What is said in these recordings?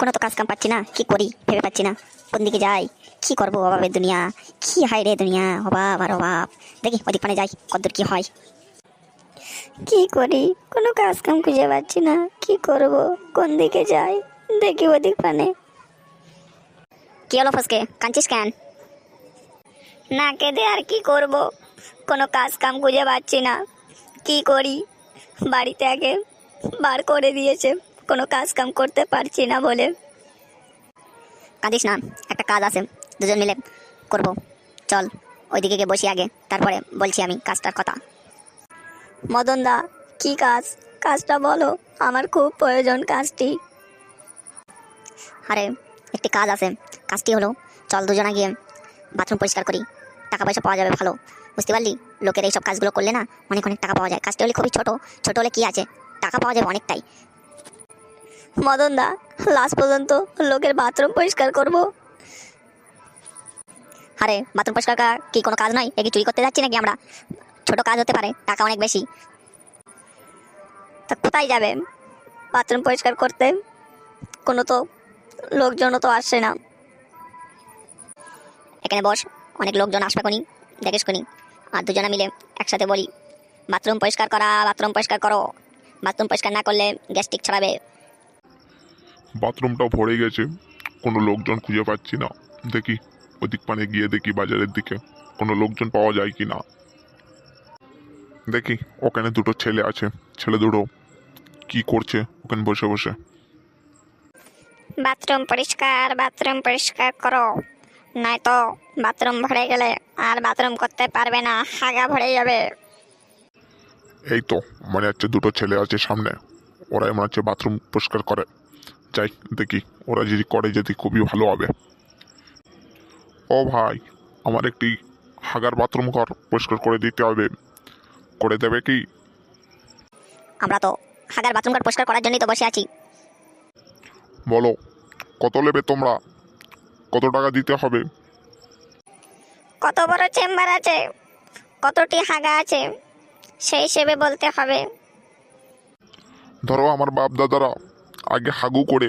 কোনো তো কাজ কাম পাচ্ছি না কি করি? ভেবে পাচ্ছি না। কোন দিকে যাই? কি করব অভাবের দুনিয়া? কি হাই রে দুনিয়া? অভাব আর অভাব। দেখি ওদিক পানে যাই কদ্দূর কি হয়। কি করি? কোনো কাজ কাম খুঁজে পাচ্ছি না কি করব? কোন দিকে যাই? দেখি ওদিক পানে। কি হলো ফসকে? কাঁদছিস কেন? না কেঁদে আর কি করব? কোনো কাজ কাম খুঁজে পাচ্ছি না কি করি? বাড়িতে আগে বার করে দিয়েছে। কোনো কাজ কাম করতে পারছি না বলে। কাঁদিস না, একটা কাজ আছে, দুজন মিলে করব। চল, ওইদিকে গিয়ে বসি আগে, তারপরে বলছি আমি কাজটার কথা। মদন দা, কি কাজ? কাজটা বলো, আমার খুব প্রয়োজন কাজটি। আরে, একটি কাজ আছে, কাজটি হলো, চল দুজনা গিয়ে বাথরুম পরিষ্কার করি। টাকা পয়সা পাওয়া যাবে ভালো, বুঝতে পারলি? লোকের এইসব কাজগুলো করলে না, অনেক অনেক টাকা পাওয়া যায়। কাজটি হলে খুবই ছোট ছোট হলে কী আছে? টাকা পাওয়া যাবে অনেকটাই মদন দা লাস্ট পর্যন্ত লোকের বাথরুম পরিষ্কার করব। আরে, বাথরুম পরিষ্কার করা কি কোনো কাজ নয় এ কি চুরি করতে যাচ্ছি নাকি আমরা? ছোট কাজ হতে পারে, টাকা অনেক বেশি। তা কোথায় যাবে? বাথরুম পরিষ্কার করতে কোনো তো লোকজনও তো আসছে না। এখানে বস, অনেক লোকজন আসবে কোনি, দেখিস কোনি। আর দুজনা মিলে একসাথে বলি, বাথরুম পরিষ্কার করা, বাথরুম পরিষ্কার করো। বাথরুম পরিষ্কার না করলে গ্যাস্ট্রিক ছড়াবে। বাথরুমটাও ভরে গেছে। কোনো লোকজন খুঁজে পাচ্ছি না। দেখি ওদিক পানে গিয়ে দেখি বাজারের দিকে কোনো লোকজন পাওয়া যায় কি না দেখি ওখানে দুটো ছেলে আছে। ছেলে দুটো কি করছে ওখানে বসে বসে। বাথরুম পরিষ্কার বাথরুম পরিষ্কার করো। নাই তো বাথরুম ভরে গেলে আর বাথরুম করতে পারবে না হাগা ভরে যাবে। এই তো মনে হচ্ছে দুটো ছেলে আছে সামনে। ওরাই মনে হচ্ছে বাথরুম পরিষ্কার করে। যাই দেখি ওরা যদি করে যদি খুবই ভালো হবে। ও ভাই আমার একটি হাগার বাথরুম ঘর পরিষ্কার করে দিতে হবে। করে দেবে কি? আমরা তো হাগার বাথরুম ঘর পরিষ্কার করার জন্যই তো বসে আছি। বলো কত নেবে তোমরা? কত টাকা দিতে হবে? কত বড় চেম্বার আছে? কতটি হাগা আছে? সেই হিসেবে বলতে হবে। ধরো আমার বাপ দাদারা আগে হাগু করে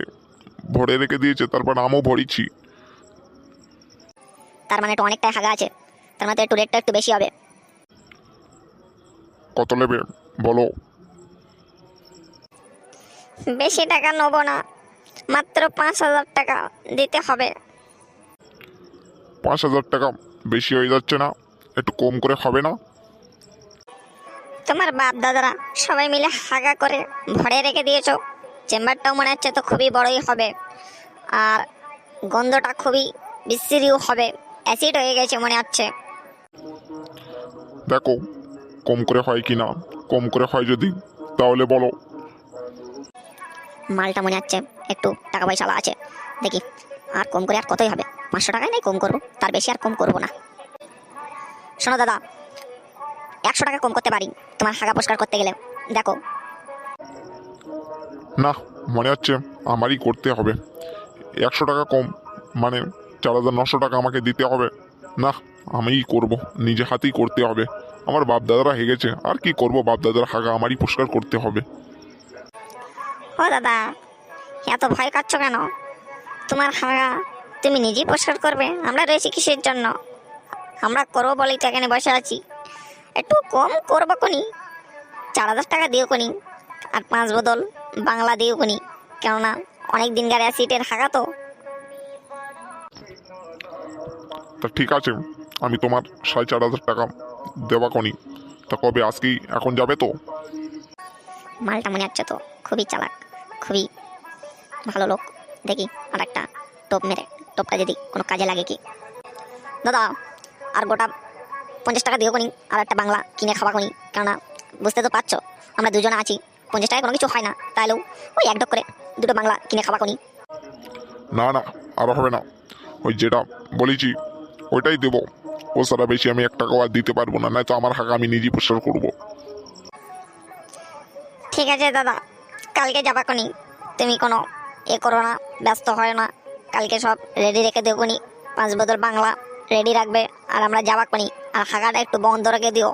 ভরে রেখে দিয়েছে তারপর আমও ভরিছি। তার মানে তো অনেকটাই হাগা আছে। তার মানে তো একটু রেটটা একটু বেশি হবে। কত নেবে বলো? বেশি টাকা নেব না। মাত্র পাঁচ হাজার টাকা দিতে হবে। পাঁচ হাজার টাকা বেশি হয়ে যাচ্ছে না একটু কম করে হবে না? তোমার বাপ দাদারা সবাই মিলে হাগা করে ভরে রেখে দিয়েছ। চেম্বারটাও মনে হচ্ছে তো খুবই বড়ই হবে। আর গন্ধটা খুবই বিশ্রিও হবে। অ্যাসিড হয়ে গেছে মনে হচ্ছে। দেখো কম করে হয় কি না কম করে হয় যদি তাহলে বলো। মালটা মনে হচ্ছে একটু টাকা পয়সা আছে। দেখি আর কম করে আর কতই হবে? পাঁচশো টাকায় নাই কম করব তার বেশি আর কম করব না। শোনো দাদা একশো টাকা কম করতে পারি তোমার হাগা পরিষ্কার করতে গেলে। দেখো না, মনে হচ্ছে আমারই করতে হবে। একশো টাকা কম মানে চার হাজার নশো টাকা আমাকে দিতে হবে। না, আমিই করব, নিজে হাতেই করতে হবে। আমার বাপ দাদারা হেগেছে, আর কি করব? বাপ দাদারা হাগা আমারই পরিষ্কার করতে হবে। ও দাদা, এত ভয় কাচ্ছ কেন? তোমার হাগা তুমি নিজেই পরিষ্কার করবে, আমরা রয়েছি কিসের জন্য? আমরা করব বলেই তো এখানে বসে আছি। একটু কম করব কোনি, চার হাজার টাকা দিও কোনি। আর পাঁচ বোতল বাংলা দিও কোনি কেননা অনেক দিন দিনকার অ্যাসিডের তো। তা ঠিক আছে আমি তোমার সাড়ে চার হাজার টাকা দেওয়া কনি। তা কবে আজকেই? এখন যাবে তো? মালটা মনে হচ্ছে তো খুবই চালাক খুবই ভালো লোক। দেখি আর একটা টোপ মেরে টোপটা যদি কোনো কাজে লাগে কি? দাদা আর গোটা পঞ্চাশ টাকা দিও কোনি আর একটা বাংলা কিনে খাওয়া কোনি। কেননা বুঝতে তো পারছ আমরা দুজনে আছি পঞ্চাশ টাকায় কোনো কিছু হয় না। তাহলেও ওই এক ডক করে দুটো বাংলা কিনে খাওয়া কোনি। না না আর হবে না। ওই যেটা বলেছি ওইটাই দেবো। ও সারা বেশি আমি এক টাকাও আর দিতে পারব না নয়তো আমার হাঁকা আমি নিজেই পরিষ্কার করব। ঠিক আছে দাদা কালকে যাবা কোনি। তুমি কোনো এ করো না ব্যস্ত হয় না। কালকে সব রেডি রেখে দেবো পাঁচ বদল বাংলা রেডি রাখবে আর আমরা যাবা কোনি। আর হাগাটা একটু বন্ধ রেখে দিও।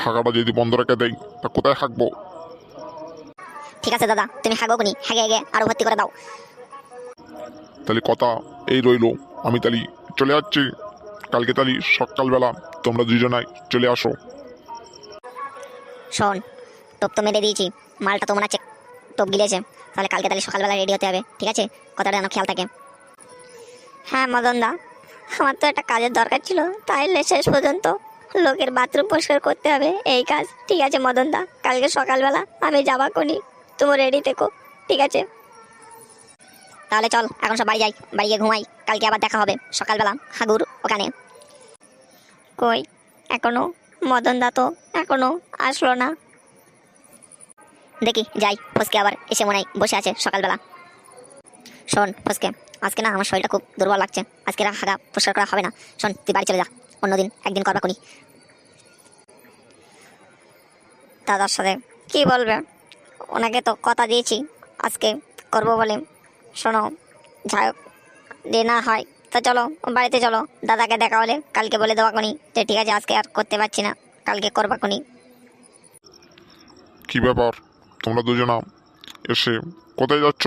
হাঁকাটা যদি বন্ধ রেখে দেয় তা কোথায় হাঁকবো ঠিক আছে দাদা তুমি হাগো কোনি হাগে হাগে আরও ভর্তি করে দাও। তাহলে কথা এই রইল। আমি তাহলে চলে যাচ্ছি। কালকে তাহলে সকালবেলা তোমরা দুজনাই চলে আসো। শোন টোপ তো মেরে দিয়েছি মালটা তো মনে হচ্ছে টোপ গিলেছে। তাহলে কালকে তাহলে সকালবেলা রেডি হতে হবে ঠিক আছে? কথাটা যেন খেয়াল থাকে। হ্যাঁ মদন দা আমার তো একটা কাজের দরকার ছিল তাইলে শেষ পর্যন্ত লোকের বাথরুম পরিষ্কার করতে হবে। এই কাজ। ঠিক আছে মদন দা কালকে সকালবেলা আমি যাবা কোনি তুমি রেডি থেকো। ঠিক আছে? তাহলে চল, এখন সব বাড়ি যাই। বাড়ি গিয়ে ঘুমাই। কালকে আবার দেখা হবে। সকালবেলা। হাগুর, ওখানে। কই? এখনও? মদন দা তো এখনও আসলো না। দেখি, যাই। ফসকে আবার এসে মনে বসে আছে সকালবেলা। শোন, ফসকে, আজকে না আমার শরীরটা খুব দুর্বল লাগছে। আজকে হাগা পরিষ্কার করা হবে না। শোন, তুই বাড়ি চলে যা। অন্যদিন একদিন করবা কোনি দাদার সাথে কি বলবে? ওনাকে তো কথা দিয়েছি আজকে করব বলে। শোনো যাই হোক যে না হয় তো চলো বাড়িতে চলো। দাদাকে দেখা হলে কালকে বলে দেওয়া কোনি যে ঠিক আছে আজকে আর করতে পারছি না কালকে করবা কোনি কি ব্যাপার? তোমরা দুজনা এসে কোথায় যাচ্ছ?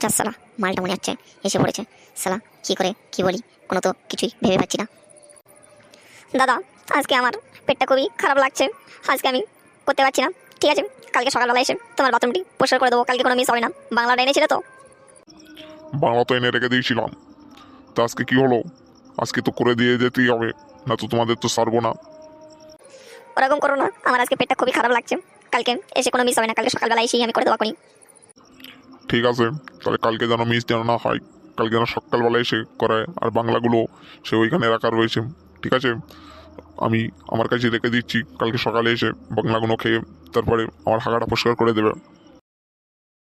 যা সালা মালটা মনে হচ্ছে এসে পড়েছে। সালা কি করে কি বলি? কোনো তো কিছুই ভেবে পাচ্ছি না। দাদা আজকে আমার পেটটা খুবই খারাপ লাগছে। আজকে আমি করতে পারছি না। ঠিক আছে কালকে সকালবেলা এসে তোমার বাথরুমটি পরিষ্কার করে দেবো। কালকে কোনো মিস হবে না। বাংলাটা এনেছিলে তো? বাংলা তো এনে রেখে দিয়েছিলাম। তা আজকে কি হলো? আজকে তো করে দিয়ে যেতেই হবে না তো তোমাদের তো সারবো না। ওরকম করো না আমার আজকে পেটটা খুবই খারাপ লাগছে। কালকে এসে কোনো মিস হবে না। কালকে সকালবেলা এসেই আমি করে দেওয়া করি ঠিক আছে তাহলে কালকে যেন মিস যেন না হয়। কালকে যেন সকালবেলা এসে করায়, আর বাংলাগুলো সে ওইখানে রাখা রয়েছে। ঠিক আছে? আমি আমার কাছে রেখে দিচ্ছি। কালকে সকালে এসে বাংলাগুলো খেয়ে তারপরে আমার হাগাটা পরিষ্কার করে দেবে।